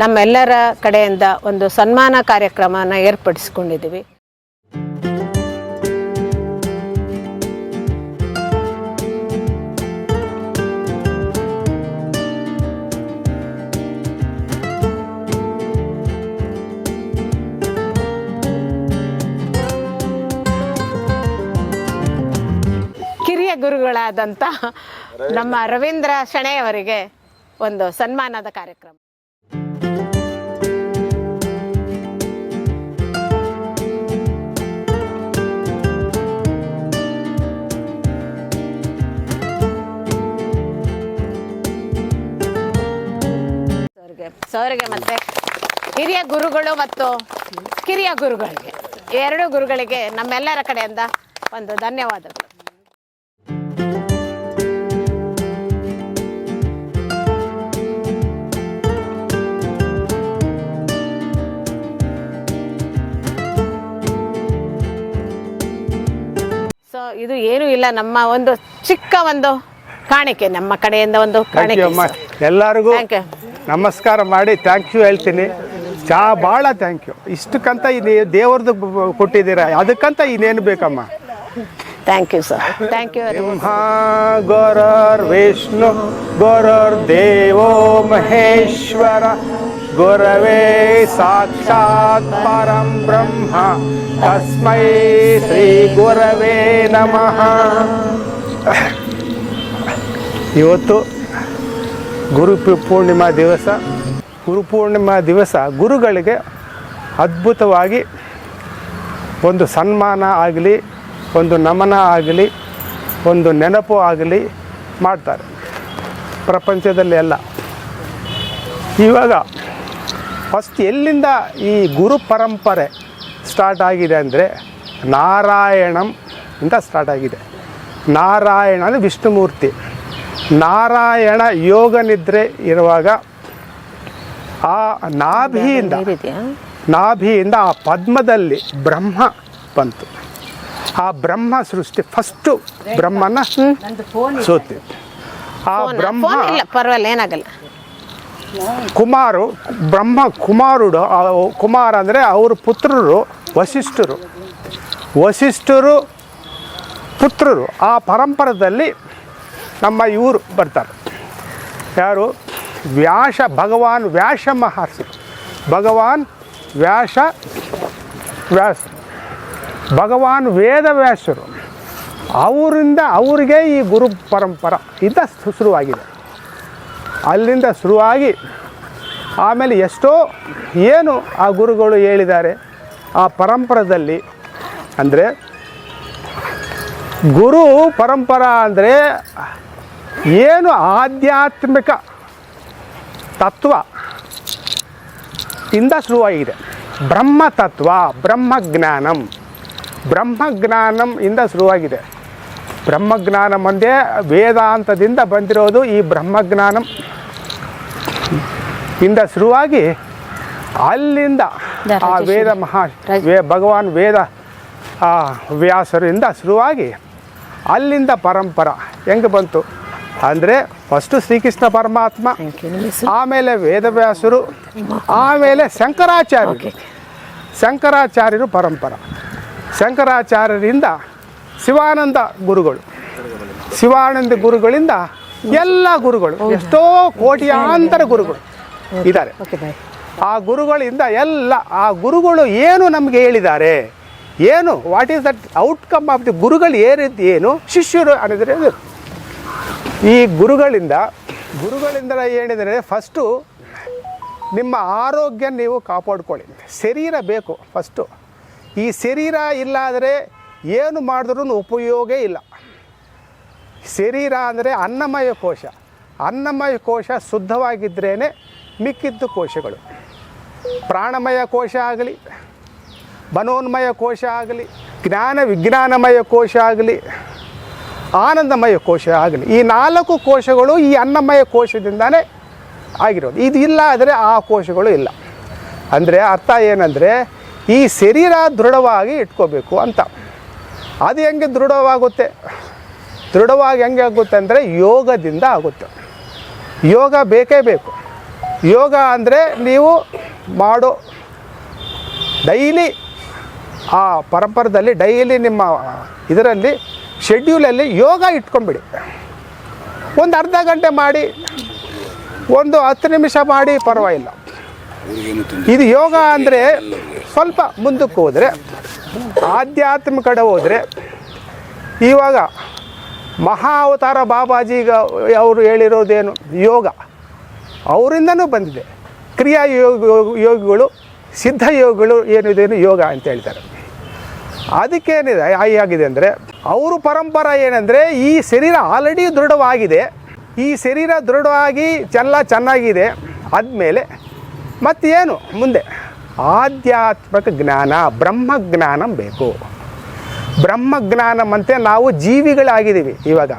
ನಮ್ಮೆಲ್ಲರ ಕಡೆಯಿಂದ ಒಂದು ಸನ್ಮಾನ ಕಾರ್ಯಕ್ರಮನ ಏರ್ಪಡಿಸಿಕೊಂಡಿದ್ದೀವಿ. ಗುರುಗಳಾದಂಥ ನಮ್ಮ ರವೀಂದ್ರ ಶೆಣೆಯವರಿಗೆ ಒಂದು ಸನ್ಮಾನದ ಕಾರ್ಯಕ್ರಮ. ಸರ್ಗೆ. ಸರ್ಗೆ ಮತ್ತೆ ಹಿರಿಯ ಗುರುಗಳು ಮತ್ತು ಕಿರಿಯ ಗುರುಗಳಿಗೆ ಎರಡು ಗುರುಗಳಿಗೆ ನಮ್ಮೆಲ್ಲರ ಕಡೆಯಿಂದ ಒಂದು ಧನ್ಯವಾದಗಳು. ಸೊ ಇದು ಏನೂ ಇಲ್ಲ ನಮ್ಮ ಒಂದು ಚಿಕ್ಕ ಒಂದು ಕಾಣಿಕೆ ನಮ್ಮ ಕಡೆಯಿಂದ ಒಂದು ಕಾಣಿಕೆ. ಅಮ್ಮ. ಎಲ್ಲರಿಗೂ Thank you. ನಮಸ್ಕಾರ ಮಾಡಿ ಥ್ಯಾಂಕ್ ಯು ಹೇಳ್ತೀನಿ. ಚಾ ಭಾಳ ಥ್ಯಾಂಕ್ ಯು ಇಷ್ಟಕ್ಕಂತ ಇಲ್ಲಿ ದೇವ್ರದ್ದು ಕೊಟ್ಟಿದ್ದೀರ? ಅದಕ್ಕಂತ ಇನ್ನೇನು ಬೇಕಮ್ಮ? Thank you sir thank you very much Brahma ಗುರರ್ Vishnu ಗುರರ್ ದೇವೋ ಮಹೇಶ್ವರ ಗುರವೇ ಸಾಕ್ಷಾತ್ ಪರಂ ಬ್ರಹ್ಮ. ತಸ್ಮೈ ಶ್ರೀ ಗುರವೇ ನಮಃ ಇವತ್ತು ಗುರು ಪೂರ್ಣಿಮಾ ದಿವಸ. ಗುರು ಪೂರ್ಣಿಮಾ ದಿವಸ ಗುರುಗಳಿಗೆ ಅದ್ಭುತವಾಗಿ ಒಂದು ಸನ್ಮಾನ ಆಗಲಿ, ಒಂದು ನಮನ ಆಗಲಿ, ಒಂದು ನೆನಪು ಆಗಲಿ ಮಾಡ್ತಾರೆ. ಪ್ರಪಂಚದಲ್ಲಿ ಎಲ್ಲ ಇವಾಗ ಫಸ್ಟ್ ಎಲ್ಲಿಂದ ಈ ಗುರು ಪರಂಪರೆ ಸ್ಟಾರ್ಟ್ ಆಗಿದೆ ಅಂದರೆ ನಾರಾಯಣಂ ಅಂತ ಸ್ಟಾರ್ಟ್ ಆಗಿದೆ. ನಾರಾಯಣ ಅಂದರೆ ವಿಷ್ಣುಮೂರ್ತಿ. ನಾರಾಯಣ ಯೋಗ ನಿದ್ರೆ ಇರುವಾಗ ಆ ನಾಭಿಯಿಂದ ನಾಭಿಯಿಂದ ಆ ಪದ್ಮದಲ್ಲಿ ಬ್ರಹ್ಮ ಬಂತು. ಆ ಬ್ರಹ್ಮ ಸೃಷ್ಟಿ ಫಸ್ಟು ಬ್ರಹ್ಮನ ಸೋತಿ. ಆ ಬ್ರಹ್ಮ ಪರವಾಗಿಲ್ಲ ಏನಾಗಲ್ಲ. ಕುಮಾರು ಬ್ರಹ್ಮ ಕುಮಾರುಡು ಆ ಕುಮಾರ ಅಂದರೆ ಅವ್ರ ಪುತ್ರರು ವಸಿಷ್ಠರು. ವಶಿಷ್ಠರು ಪುತ್ರರು, ಆ ಪರಂಪರದಲ್ಲಿ ನಮ್ಮ ಇವರು ಬರ್ತಾರೆ. ಯಾರು? ವ್ಯಾಸ, ಭಗವಾನ್ ವ್ಯಾಸ ಮಹರ್ಷಿ. ಭಗವಾನ್ ವ್ಯಾಸ ವ್ಯಾಸ. ಭಗವಾನ್ ವೇದವ್ಯಾಸರು ಅವರಿಂದ ಅವರಿಗೆ ಈ ಗುರು ಪರಂಪರ ಇಂದ ಶುರುವಾಗಿದೆ. ಅಲ್ಲಿಂದ ಶುರುವಾಗಿ ಆಮೇಲೆ ಎಷ್ಟೋ ಏನು ಆ ಗುರುಗಳು ಹೇಳಿದ್ದಾರೆ. ಆ ಪರಂಪರದಲ್ಲಿ ಅಂದರೆ ಗುರು ಪರಂಪರ ಅಂದರೆ ಏನು ಆಧ್ಯಾತ್ಮಿಕ ತತ್ವ ಇಂದ ಶುರುವಾಗಿದೆ. ಬ್ರಹ್ಮ ತತ್ವ ಬ್ರಹ್ಮಜ್ಞಾನಂ ಬ್ರಹ್ಮಜ್ಞಾನಂ ಇಂದ ಶುರುವಾಗಿದೆ. ಬ್ರಹ್ಮಜ್ಞಾನ ಒಂದೇ ವೇದಾಂತದಿಂದ ಬಂದಿರೋದು ಈ ಬ್ರಹ್ಮಜ್ಞಾನಂ ಇಂದ ಶುರುವಾಗಿ ಅಲ್ಲಿಂದ ಆ ವೇದ ಮಹಾ ವೇ ಭಗವಾನ್ ವೇದ ಆ ವ್ಯಾಸರಿಂದ ಶುರುವಾಗಿ ಅಲ್ಲಿಂದ ಪರಂಪರ ಹೆಂಗೆ ಬಂತು ಅಂದರೆ ಫಸ್ಟು ಶ್ರೀಕೃಷ್ಣ ಪರಮಾತ್ಮ ಆಮೇಲೆ ವೇದವ್ಯಾಸರು ಆಮೇಲೆ ಶಂಕರಾಚಾರ್ಯರು. ಶಂಕರಾಚಾರ್ಯರು ಪರಂಪರ. ಶಂಕರಾಚಾರ್ಯರಿಂದ ಶಿವಾನಂದ ಗುರುಗಳು. ಶಿವಾನಂದ ಗುರುಗಳಿಂದ ಎಲ್ಲ ಗುರುಗಳು ಎಷ್ಟೋ ಕೋಟಿಯಾಂತರ ಗುರುಗಳು ಇದ್ದಾರೆ. ಆ ಗುರುಗಳಿಂದ ಎಲ್ಲ ಆ ಗುರುಗಳು ಏನು ನಮಗೆ ಹೇಳಿದ್ದಾರೆ? ಏನು? What is that outcome of the ಗುರುಗಳು ಏನಿದ್ದು ಏನು? ಶಿಷ್ಯರು ಅನ್ನೋದ್ರೆ. ಈ ಗುರುಗಳಿಂದ ಗುರುಗಳಿಂದ ಏನಿದರೆ ಫಸ್ಟು ನಿಮ್ಮ ಆರೋಗ್ಯ ನೀವು ಕಾಪಾಡ್ಕೊಳ್ಳಿ. ಶರೀರ ಬೇಕು ಫಸ್ಟು ಈ ಶರೀರ ಇಲ್ಲಾದರೆ ಏನು ಮಾಡಿದ್ರೂ ಉಪಯೋಗ ಇಲ್ಲ. ಶರೀರ ಅಂದರೆ ಅನ್ನಮಯ ಕೋಶ. ಅನ್ನಮಯ ಕೋಶ ಶುದ್ಧವಾಗಿದ್ರೇ ಮಿಕ್ಕಿದ್ದು ಕೋಶಗಳು. ಪ್ರಾಣಮಯ ಕೋಶ ಆಗಲಿ, ಮನೋನ್ಮಯ ಕೋಶ ಆಗಲಿ, ಜ್ಞಾನ ವಿಜ್ಞಾನಮಯ ಕೋಶ ಆಗಲಿ, ಆನಂದಮಯ ಕೋಶ ಆಗಲಿ, ಈ ನಾಲ್ಕು ಕೋಶಗಳು ಈ ಅನ್ನಮಯ ಕೋಶದಿಂದಾನೇ ಆಗಿರೋದು. ಇದು ಇಲ್ಲ ಆದರೆ ಆ ಕೋಶಗಳು ಇಲ್ಲ. ಅಂದರೆ ಅರ್ಥ ಏನಂದರೆ ಈ ಶರೀರ ದೃಢವಾಗಿ ಇಟ್ಕೋಬೇಕು ಅಂತ. ಅದು ಹೆಂಗೆ ದೃಢವಾಗುತ್ತೆ? ದೃಢವಾಗಿ ಹೆಂಗೆ ಆಗುತ್ತೆ ಅಂದರೆ ಯೋಗದಿಂದ ಆಗುತ್ತೆ. ಯೋಗ ಬೇಕೇ ಬೇಕು. ಯೋಗ ಅಂದರೆ ನೀವು ಮಾಡೋ ಡೈಲಿ ಆ ಪರಂಪರದಲ್ಲಿ ಡೈಲಿ ನಿಮ್ಮ ಇದರಲ್ಲಿ ಶೆಡ್ಯೂಲಲ್ಲಿ ಯೋಗ ಇಟ್ಕೊಂಬಿಡಿ ಒಂದು ಅರ್ಧ ಗಂಟೆ ಮಾಡಿ, ಒಂದು ಹತ್ತು ನಿಮಿಷ ಮಾಡಿ ಪರವಾಗಿಲ್ಲ. ಇದು ಯೋಗ ಅಂದರೆ ಸ್ವಲ್ಪ ಮುಂದಕ್ಕೆ ಹೋದರೆ ಆಧ್ಯಾತ್ಮ ಕಡೆ ಹೋದರೆ, ಇವಾಗ ಮಹಾ ಅವತಾರ ಬಾಬಾಜಿಗ ಅವರು ಹೇಳಿರೋದೇನು? ಯೋಗ. ಅವರಿಂದನೂ ಬಂದಿದೆ. ಕ್ರಿಯಾ ಯೋಗ ಯೋಗಿಗಳು, ಸಿದ್ಧ ಯೋಗಿಗಳು ಏನಿದೇನು ಯೋಗ ಅಂತ ಹೇಳ್ತಾರೆ. ಅದಕ್ಕೇನಿದೆ ಆಗಿದೆ ಅಂದರೆ, ಅವರು ಪರಂಪರ ಏನಂದರೆ, ಈ ಶರೀರ ಆಲ್ರೆಡಿ ದೃಢವಾಗಿದೆ. ಈ ಶರೀರ ದೃಢವಾಗಿ ಚೆಲ್ಲ ಚೆನ್ನಾಗಿದೆ. ಆದಮೇಲೆ, ಮತ್ತೇನು? ಮುಂದೆ. ಆಧ್ಯಾತ್ಮಿಕ ಜ್ಞಾನ, ಬ್ರಹ್ಮಜ್ಞಾನ ಬೇಕು. ಬ್ರಹ್ಮಜ್ಞಾನಮಂತೆ ನಾವು ಜೀವಿಗಳಾಗಿದ್ದೀವಿ ಇವಾಗ.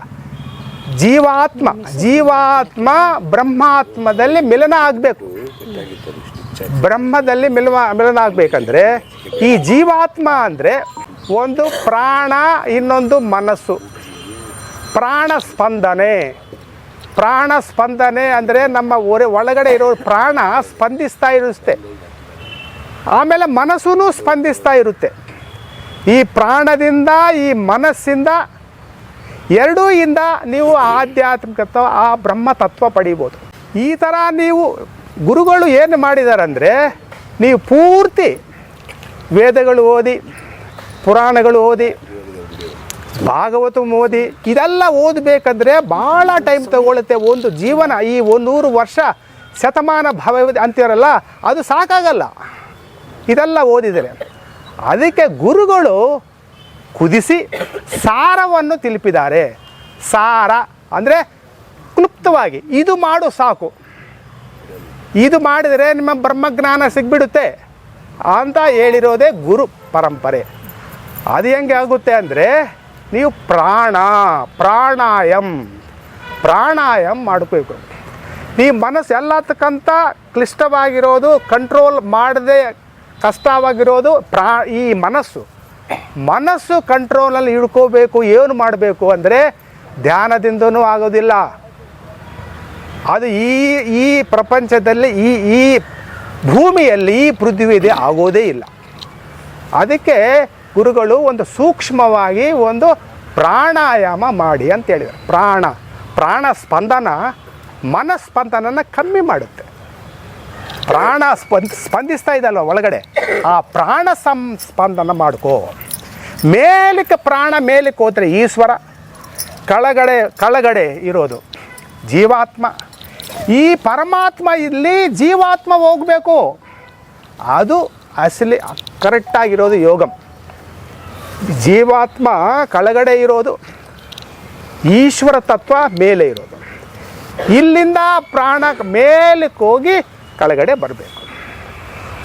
ಜೀವಾತ್ಮ ಜೀವಾತ್ಮ ಬ್ರಹ್ಮಾತ್ಮದಲ್ಲಿ ಮಿಲನ ಆಗಬೇಕು. ಬ್ರಹ್ಮದಲ್ಲಿ ಮಿಲನ ಮಿಲನ ಆಗಬೇಕಂದ್ರೆ ಈ ಜೀವಾತ್ಮ ಅಂದರೆ ಒಂದು ಪ್ರಾಣ, ಇನ್ನೊಂದು ಮನಸ್ಸು. ಪ್ರಾಣ ಸ್ಪಂದನೆ. ಪ್ರಾಣ ಸ್ಪಂದನೆ ಅಂದರೆ ನಮ್ಮ ಒರೆ, ಒಳಗಡೆ ಇರೋ ಪ್ರಾಣ ಸ್ಪಂದಿಸ್ತಾ ಇರುತ್ತೆ. ಆಮೇಲೆ ಮನಸ್ಸೂ ಸ್ಪಂದಿಸ್ತಾ ಇರುತ್ತೆ. ಈ ಪ್ರಾಣದಿಂದ, ಈ ಮನಸ್ಸಿಂದ ಎರಡೂ ಇಂದ ನೀವು ಆಧ್ಯಾತ್ಮಿಕ ಆ ಬ್ರಹ್ಮ ತತ್ವ ಪಡಿಬೋದು. ಈ ಥರ ನೀವು ಗುರುಗಳು ಏನು ಮಾಡಿದಾರಂದರೆ, ನೀವು ಪೂರ್ತಿ ವೇದಗಳು ಓದಿ, ಪುರಾಣಗಳು ಓದಿ, ಭಾಗವತ ಓದಿ, ಇದೆಲ್ಲ ಓದಬೇಕಂದ್ರೆ ಭಾಳ ಟೈಮ್ ತಗೊಳುತ್ತೆ ಒಂದು ಜೀವನ. ಈ ನೂರು ವರ್ಷ ಶತಮಾನ ಭವ ಅಂತೀರಲ್ಲ, ಅದು ಸಾಕಾಗಲ್ಲ. ಇದೆಲ್ಲ ಓದಿದರೆ. ಅದಕ್ಕೆ ಗುರುಗಳು ಕುದಿಸಿ ಸಾರವನ್ನು ತಿಳಿಪಿದ್ದಾರೆ ಸಾರ ಅಂದರೆ ಕ್ಲುಪ್ತವಾಗಿ, ಇದು ಮಾಡು ಸಾಕು. ಇದು ಮಾಡಿದರೆ ನಿಮ್ಮ ಬ್ರಹ್ಮಜ್ಞಾನ ಸಿಗ್ಬಿಡುತ್ತೆ ಅಂತ ಹೇಳಿರೋದೇ ಗುರು ಪರಂಪರೆ. ಅದು ಹೆಂಗೆ ಆಗುತ್ತೆ ಅಂದರೆ ನೀವು ಪ್ರಾಣ ಪ್ರಾಣಾಯಾಮ್ ಪ್ರಾಣಾಯಾಮ ಮಾಡಬೇಕು. ಈ ಮನಸ್ಸು ಎಲ್ಲದಕ್ಕಂತ ಕ್ಲಿಷ್ಟವಾಗಿರೋದು ಕಂಟ್ರೋಲ್ ಮಾಡದೆ ಕಷ್ಟವಾಗಿರೋದು ಪ್ರಾ, ಈ ಮನಸ್ಸು. ಮನಸ್ಸು ಕಂಟ್ರೋಲಲ್ಲಿ ಹಿಡ್ಕೋಬೇಕು, ಏನು ಮಾಡಬೇಕು ಅಂದರೆ ಧ್ಯಾನದಿಂದನೂ ಆಗೋದಿಲ್ಲ. ಅದು ಈ ಈ ಪ್ರಪಂಚದಲ್ಲಿ, ಈ ಈ ಭೂಮಿಯಲ್ಲಿ ಈ ಪೃಥ್ವಿದೆ ಆಗೋದೇ ಇಲ್ಲ. ಅದಕ್ಕೆ ಗುರುಗಳು ಒಂದು ಸೂಕ್ಷ್ಮವಾಗಿ ಒಂದು ಪ್ರಾಣಾಯಾಮ ಮಾಡಿ ಅಂತ ಹೇಳಿದರು ಪ್ರಾಣ ಪ್ರಾಣ ಸ್ಪಂದನ, ಮನಸ್ಪಂದನನ ಕಮ್ಮಿ ಮಾಡುತ್ತೆ. ಪ್ರಾಣ ಸ್ಪಂದ, ಸ್ಪಂದಿಸ್ತಾ ಇದಲ್ವ ಒಳಗಡೆ? ಆ ಪ್ರಾಣ ಸಂ, ಸ್ಪಂದನ ಮಾಡ್ಕೋ. ಮೇಲಕ್ಕೆ ಪ್ರಾಣ ಮೇಲಕ್ಕೆ ಹೋದರೆ ಈಶ್ವರ, ಕೆಳಗಡೆ ಕೆಳಗಡೆ ಇರೋದು ಜೀವಾತ್ಮ. ಈ ಪರಮಾತ್ಮ ಇಲ್ಲಿ ಜೀವಾತ್ಮ ಹೋಗಬೇಕು. ಅದು ಅಸಲಿ ಕರೆಕ್ಟಾಗಿರೋದು ಯೋಗಂ. ಜೀವಾತ್ಮ ಕೆಳಗಡೆ ಇರೋದು, ಈಶ್ವರ ತತ್ವ ಮೇಲೆ ಇರೋದು. ಇಲ್ಲಿಂದ ಪ್ರಾಣ ಮೇಲಕ್ಕೆ ಹೋಗಿ ಕೆಳಗಡೆ ಬರಬೇಕು.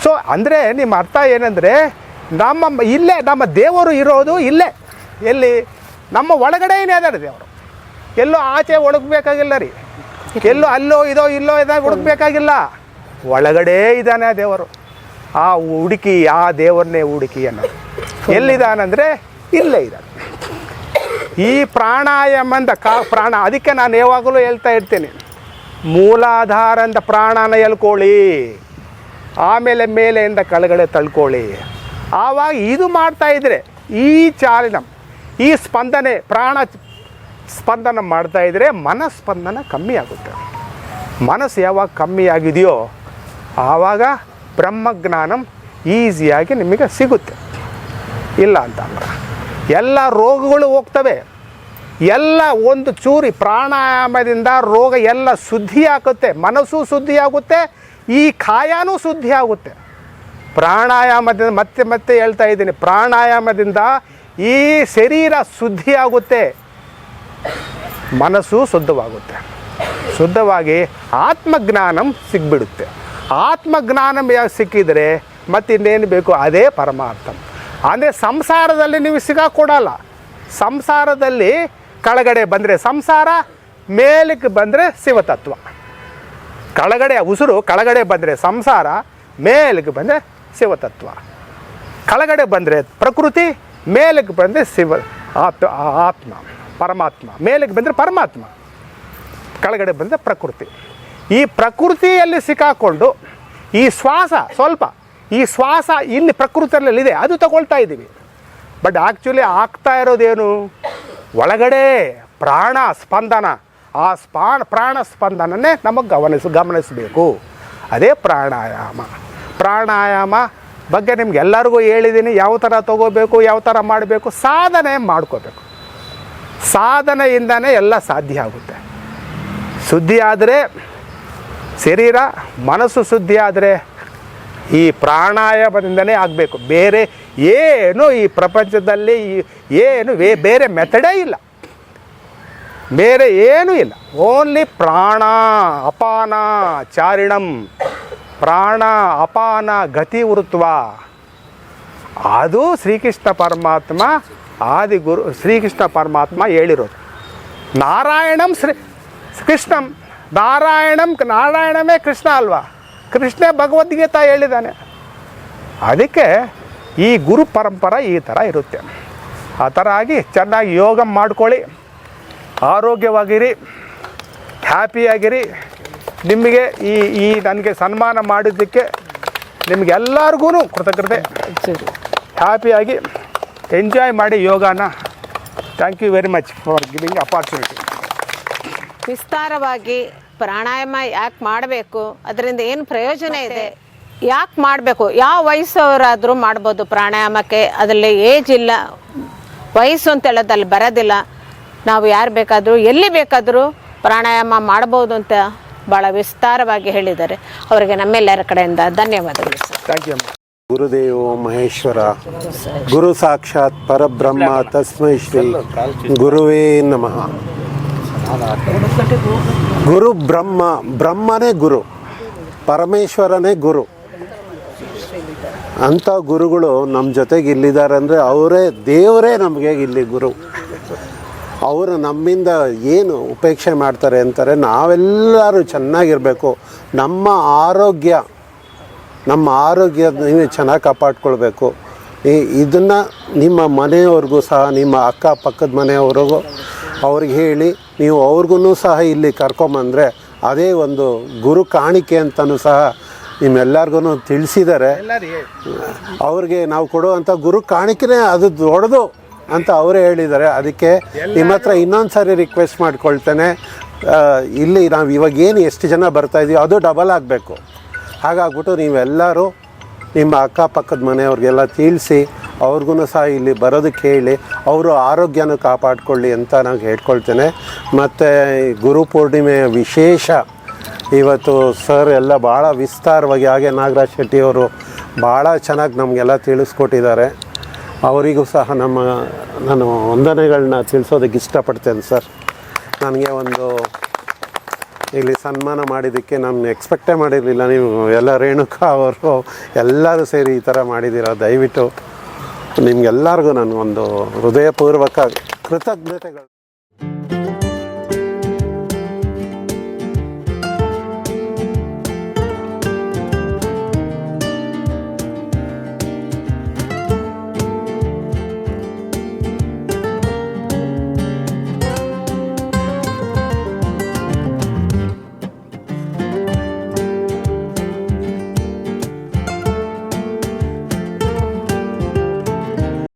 ಸೊ ಅಂದರೆ ನಿಮ್ಮ ಅರ್ಥ ಏನಂದರೆ, ನಮ್ಮ ಇಲ್ಲೇ ನಮ್ಮ ದೇವರು ಇರೋದು ಇಲ್ಲೇ. ಎಲ್ಲಿ? ನಮ್ಮ ಒಳಗಡೆನೇ ಅದಾರೆ ದೇವರು. ಎಲ್ಲೋ ಆಚೆ ಒಳಗಬೇಕಾಗಿಲ್ಲ ರೀ. ಎಲ್ಲೋ ಅಲ್ಲೋ ಇದೋ ಇಲ್ಲೋ ಇದಾಗ ಹುಡುಕ್ಬೇಕಾಗಿಲ್ಲ. ಒಳಗಡೆ ಇದ್ದಾನೆ ದೇವರು. ಆ ಹುಡುಕಿ, ಆ ದೇವರನ್ನೇ ಹುಡುಕಿ ಅನ್ನೋದು. ಎಲ್ಲಿದ್ದಾನಂದರೆ, ಇಲ್ಲೇ ಇದ್ದಾನೆ. ಈ ಪ್ರಾಣಾಯಾಮ ಅಂತ ಕಾ ಪ್ರಾಣ, ಅದಕ್ಕೆ ನಾನು ಯಾವಾಗಲೂ ಹೇಳ್ತಾ ಇರ್ತೀನಿ. ಮೂಲಾಧಾರದ ಪ್ರಾಣನ ಎಲ್ಕೊಳ್ಳಿ ಆಮೇಲೆ ಮೇಲೆಯಿಂದ ಕೆಳಗಡೆ ತಳ್ಕೊಳ್ಳಿ. ಆವಾಗ ಇದು ಮಾಡ್ತಾ ಇದ್ರೆ ಈ ಚಾಲನ ಈ ಸ್ಪಂದನೆ, ಪ್ರಾಣ ಸ್ಪಂದನ ಮಾಡ್ತಾ ಇದ್ರೆ ಮನಸ್ಪಂದನ ಕಮ್ಮಿ ಆಗುತ್ತೆ. ಮನಸ್ಸು ಯಾವಾಗ ಕಮ್ಮಿ ಆಗಿದೆಯೋ ಆವಾಗ ಬ್ರಹ್ಮಜ್ಞಾನಂ ಈಸಿಯಾಗಿ ನಿಮಗೆ ಸಿಗುತ್ತೆ. ಇಲ್ಲ ಅಂತ ಅಲ್ಲ ಎಲ್ಲ ರೋಗಗಳು ಹೋಗ್ತವೆ. ಎಲ್ಲ ಒಂದು ಚೂರಿ ಪ್ರಾಣಾಯಾಮದಿಂದ ರೋಗ ಎಲ್ಲ ಶುದ್ಧಿ ಆಗುತ್ತೆ ಮನಸ್ಸು ಶುದ್ಧಿ ಆಗುತ್ತೆ ಈ ಕಾಯನೂ ಶುದ್ಧಿ ಆಗುತ್ತೆ ಪ್ರಾಣಾಯಾಮದಿಂದ ಮತ್ತೆ ಮತ್ತೆ ಹೇಳ್ತಾ ಇದ್ದೀನಿ, ಪ್ರಾಣಾಯಾಮದಿಂದ ಈ ಶರೀರ ಶುದ್ಧಿ ಆಗುತ್ತೆ ಮನಸ್ಸು ಶುದ್ಧವಾಗುತ್ತೆ. ಶುದ್ಧವಾಗಿ ಆತ್ಮಜ್ಞಾನಂ ಸಿಗ್ಬಿಡುತ್ತೆ. ಆತ್ಮಜ್ಞಾನಂ ಯಾವ ಸಿಕ್ಕಿದರೆ ಮತ್ತಿನ್ನೇನು ಬೇಕು? ಅದೇ ಪರಮಾರ್ಥ. ಅಂದರೆ ಸಂಸಾರದಲ್ಲಿ ನೀವು ಸಿಗಾಕೊಡಲ್ಲ. ಸಂಸಾರದಲ್ಲಿ ಕೆಳಗಡೆ ಬಂದರೆ ಸಂಸಾರ, ಮೇಲಕ್ಕೆ ಬಂದರೆ ಶಿವತತ್ವ. ಕೆಳಗಡೆ ಉಸಿರು, ಕೆಳಗಡೆ ಬಂದರೆ ಸಂಸಾರ, ಮೇಲಕ್ಕೆ ಬಂದರೆ ಶಿವತತ್ವ. ಕೆಳಗಡೆ ಬಂದರೆ ಪ್ರಕೃತಿ, ಮೇಲಕ್ಕೆ ಬಂದರೆ ಶಿವ ಆತ್ ಆತ್ಮ, ಪರಮಾತ್ಮ. ಮೇಲಕ್ಕೆ ಬಂದರೆ ಪರಮಾತ್ಮ. ಕೆಳಗಡೆ ಬಂದರೆ ಪ್ರಕೃತಿ. ಈ ಪ್ರಕೃತಿಯಲ್ಲಿ ಸಿಕ್ಕಾಕೊಂಡು ಈ ಶ್ವಾಸ ಸ್ವಲ್ಪ, ಈ ಶ್ವಾಸ ಇಲ್ಲಿ ಪ್ರಕೃತಿಯಲ್ಲಿದೆ ಅದು ತಗೊಳ್ತಾ ಇದ್ದೀವಿ. ಬಟ್ ಆ್ಯಕ್ಚುಲಿ ಆಗ್ತಾ ಇರೋದೇನು? ಒಳಗಡೆ ಪ್ರಾಣ ಸ್ಪಂದನ, ಆ ಸ್ಪಾಣ, ಪ್ರಾಣ ಸ್ಪಂದನನೇ ನಮಗೆ ಗಮನಿಸ, ಗಮನಿಸಬೇಕು. ಅದೇ ಪ್ರಾಣಾಯಾಮ. ಪ್ರಾಣಾಯಾಮ ಬಗ್ಗೆ ನಿಮ್ಗೆ ಎಲ್ಲರಿಗೂ ಹೇಳಿದ್ದೀನಿ ಯಾವ ಥರ ತಗೋಬೇಕು, ಯಾವ ಥರ ಮಾಡಬೇಕು, ಸಾಧನೆ ಮಾಡ್ಕೋಬೇಕು. ಸಾಧನೆಯಿಂದನೇ ಎಲ್ಲ ಸಾಧ್ಯ ಆಗುತ್ತೆ. ಶುದ್ಧಿ ಆದರೆ, ಶರೀರ, ಮನಸ್ಸು ಶುದ್ಧಿ ಆದರೆ ಈ ಪ್ರಾಣಾಯಾಮದಿಂದನೇ ಆಗಬೇಕು. ಬೇರೆ ಏನು ಈ ಪ್ರಪಂಚದಲ್ಲಿ ಏನು ವೇ- ಬೇರೆ ಮೆಥಡೇ ಇಲ್ಲ. ಬೇರೆ ಏನೂ ಇಲ್ಲ. ಓನ್ಲಿ ಪ್ರಾಣ, ಅಪಾನ, ಚಾರಿಣಂ. ಪ್ರಾಣ, ಅಪಾನ, ಗತಿ ಉರುತ್ವ. ಅದು ಶ್ರೀಕೃಷ್ಣ ಪರಮಾತ್ಮ, ಆದಿಗುರು, ಶ್ರೀಕೃಷ್ಣ ಪರಮಾತ್ಮ ಹೇಳಿರೋದು. ನಾರಾಯಣಂ ಶ್ರೀ, ಕೃಷ್ಣಂ, ನಾರಾಯಣಂ, ನಾರಾಯಣವೇ ಕೃಷ್ಣ ಅಲ್ವಾ? ಕೃಷ್ಣ ಭಗವದ್ಗೀತಾ ಹೇಳಿದ್ದಾನೆ ಅದಕ್ಕೆ ಈ ಗುರು ಪರಂಪರ ಈ ಥರ ಇರುತ್ತೆ. ಆ ಥರ ಆಗಿ ಚೆನ್ನಾಗಿ ಯೋಗ ಮಾಡ್ಕೊಳ್ಳಿ. ಆರೋಗ್ಯವಾಗಿರಿ. ಹ್ಯಾಪಿಯಾಗಿರಿ. ನಿಮಗೆ ಈ ಈ ನನಗೆ ಸನ್ಮಾನ ಮಾಡಿದ್ದಕ್ಕೆ ನಿಮಗೆಲ್ಲರಿಗೂ ಕೃತಜ್ಞತೆ. ಹ್ಯಾಪಿಯಾಗಿ ಎಂಜಾಯ್ ಮಾಡಿ ಯೋಗಾನ. Thank you very much for giving opportunity ವಿಸ್ತಾರವಾಗಿ ಪ್ರಾಣಾಯಾಮ ಯಾಕೆ ಮಾಡಬೇಕು? ಅದರಿಂದ ಏನು ಪ್ರಯೋಜನ ಇದೆ? ಯಾಕೆ ಮಾಡಬೇಕು? ಯಾವ ವಯಸ್ಸವರಾದರೂ ಮಾಡ್ಬೋದು ಪ್ರಾಣಾಯಾಮಕ್ಕೆ. ಅದರಲ್ಲಿ ಏಜ್ ಇಲ್ಲ. ವಯಸ್ಸು ಅಂತ ಹೇಳೋದಲ್ಲಿ ಬರೋದಿಲ್ಲ. ನಾವು ಯಾರು ಬೇಕಾದರೂ, ಎಲ್ಲಿ ಬೇಕಾದರೂ ಪ್ರಾಣಾಯಾಮ ಮಾಡ್ಬೋದು ಅಂತ ಭಾಳ ವಿಸ್ತಾರವಾಗಿ ಹೇಳಿದ್ದಾರೆ. ಅವರಿಗೆ ನಮ್ಮೆಲ್ಲರ ಕಡೆಯಿಂದ ಧನ್ಯವಾದಗಳು, ಸರ್. ಗುರುದೇವೋ ಮಹೇಶ್ವರ. ಗುರು ಸಾಕ್ಷಾತ್ ಪರಬ್ರಹ್ಮ. ತಸ್ಮೈ ಶ್ರೀ ಗುರುವೇ ನಮಃ. ಗುರು ಬ್ರಹ್ಮ. ಬ್ರಹ್ಮನೇ ಗುರು. ಪರಮೇಶ್ವರನೇ ಗುರು. ಅಂಥ ಗುರುಗಳು ನಮ್ಮ ಜೊತೆಗೆ ಇಲ್ಲಿದ್ದಾರೆ ಅಂದರೆ ಅವರೇ, ದೇವರೇ ನಮಗೆ ಇಲ್ಲಿ ಗುರು. ಅವರು ನಮ್ಮಿಂದ ಏನು ಉಪೇಕ್ಷೆ ಮಾಡ್ತಾರೆ ಅಂತಾರೆ ನಾವೆಲ್ಲರೂ ಚೆನ್ನಾಗಿರಬೇಕು. ನಮ್ಮ ಆರೋಗ್ಯ ನಮ್ಮ ಆರೋಗ್ಯ ನೀವು ಚೆನ್ನಾಗಿ ಕಾಪಾಡ್ಕೊಳ್ಬೇಕು. ಈ ಇದನ್ನು ನಿಮ್ಮ ಮನೆಯವ್ರಿಗೂ ಸಹ, ನಿಮ್ಮ ಅಕ್ಕಪಕ್ಕದ ಮನೆಯವ್ರಿಗೂ ಅವ್ರಿಗೆ ಹೇಳಿ, ನೀವು ಅವ್ರಿಗೂ ಸಹ ಇಲ್ಲಿ ಕರ್ಕೊಂಬಂದರೆ ಅದೇ ಒಂದು ಗುರು ಕಾಣಿಕೆ ಅಂತಲೂ ಸಹ ನಿಮ್ಮೆಲ್ಲರಿಗೂ ತಿಳಿಸಿದ್ದಾರೆ ಅವ್ರಿಗೆ ನಾವು ಕೊಡುವಂಥ ಗುರು ಕಾಣಿಕೆನೇ ಅದು ದೊಡ್ಡದು ಅಂತ ಅವರೇ ಹೇಳಿದ್ದಾರೆ ಅದಕ್ಕೆ ನಿಮ್ಮ ಹತ್ರ ಇನ್ನೊಂದು ಸಾರಿ ರಿಕ್ವೆಸ್ಟ್ ಮಾಡ್ಕೊಳ್ತೇನೆ. ಇಲ್ಲಿ ನಾವು ಇವಾಗ ಏನು ಎಷ್ಟು ಜನ ಬರ್ತಾ ಇದೀವಿ ಅದು ಡಬಲ್ ಆಗಬೇಕು. ಹಾಗಾಗ್ಬಿಟ್ಟು ನೀವೆಲ್ಲರೂ ನಿಮ್ಮ ಅಕ್ಕಪಕ್ಕದ ಮನೆಯವ್ರಿಗೆಲ್ಲ ತಿಳಿಸಿ ಅವ್ರಿಗೂ ಸಹ ಇಲ್ಲಿ ಬರೋದು ಹೇಳಿ ಅವರು ಆರೋಗ್ಯನೂ ಕಾಪಾಡಿಕೊಳ್ಳಿ ಅಂತ ನಾನು ಹೇಳ್ಕೊಳ್ತೇನೆ. ಮತ್ತು ಗುರು ಪೂರ್ಣಿಮೆಯ ವಿಶೇಷ ಇವತ್ತು ಸರ್ ಎಲ್ಲ ಭಾಳ ವಿಸ್ತಾರವಾಗಿ ಹಾಗೆ ನಾಗರಾಜ್ ಶೆಟ್ಟಿಯವರು ಭಾಳ ಚೆನ್ನಾಗಿ ನಮಗೆಲ್ಲ ತಿಳಿಸ್ಕೊಟ್ಟಿದ್ದಾರೆ. ಅವರಿಗೂ ಸಹ ನಮ್ಮ, ನಾನು ವಂದನೆಗಳನ್ನ ತಿಳಿಸೋದಕ್ಕೆ ಇಷ್ಟಪಡ್ತೇನೆ ಸರ್. ನನಗೆ ಒಂದು ಇಲ್ಲಿ ಸನ್ಮಾನ ಮಾಡಿದ್ದಕ್ಕೆ ನಾನು ಎಕ್ಸ್ಪೆಕ್ಟೇ ಮಾಡಿರಲಿಲ್ಲ. ನೀವು ಎಲ್ಲ ರೇಣುಕಾ ಅವರು ಎಲ್ಲರೂ ಸೇರಿ ಈ ಥರ ಮಾಡಿದ್ದೀರ? ದಯವಿಟ್ಟು ನಿಮಗೆಲ್ಲರಿಗೂ ನಾನು ಒಂದು ಹೃದಯಪೂರ್ವಕ ಕೃತಜ್ಞತೆಗಳು.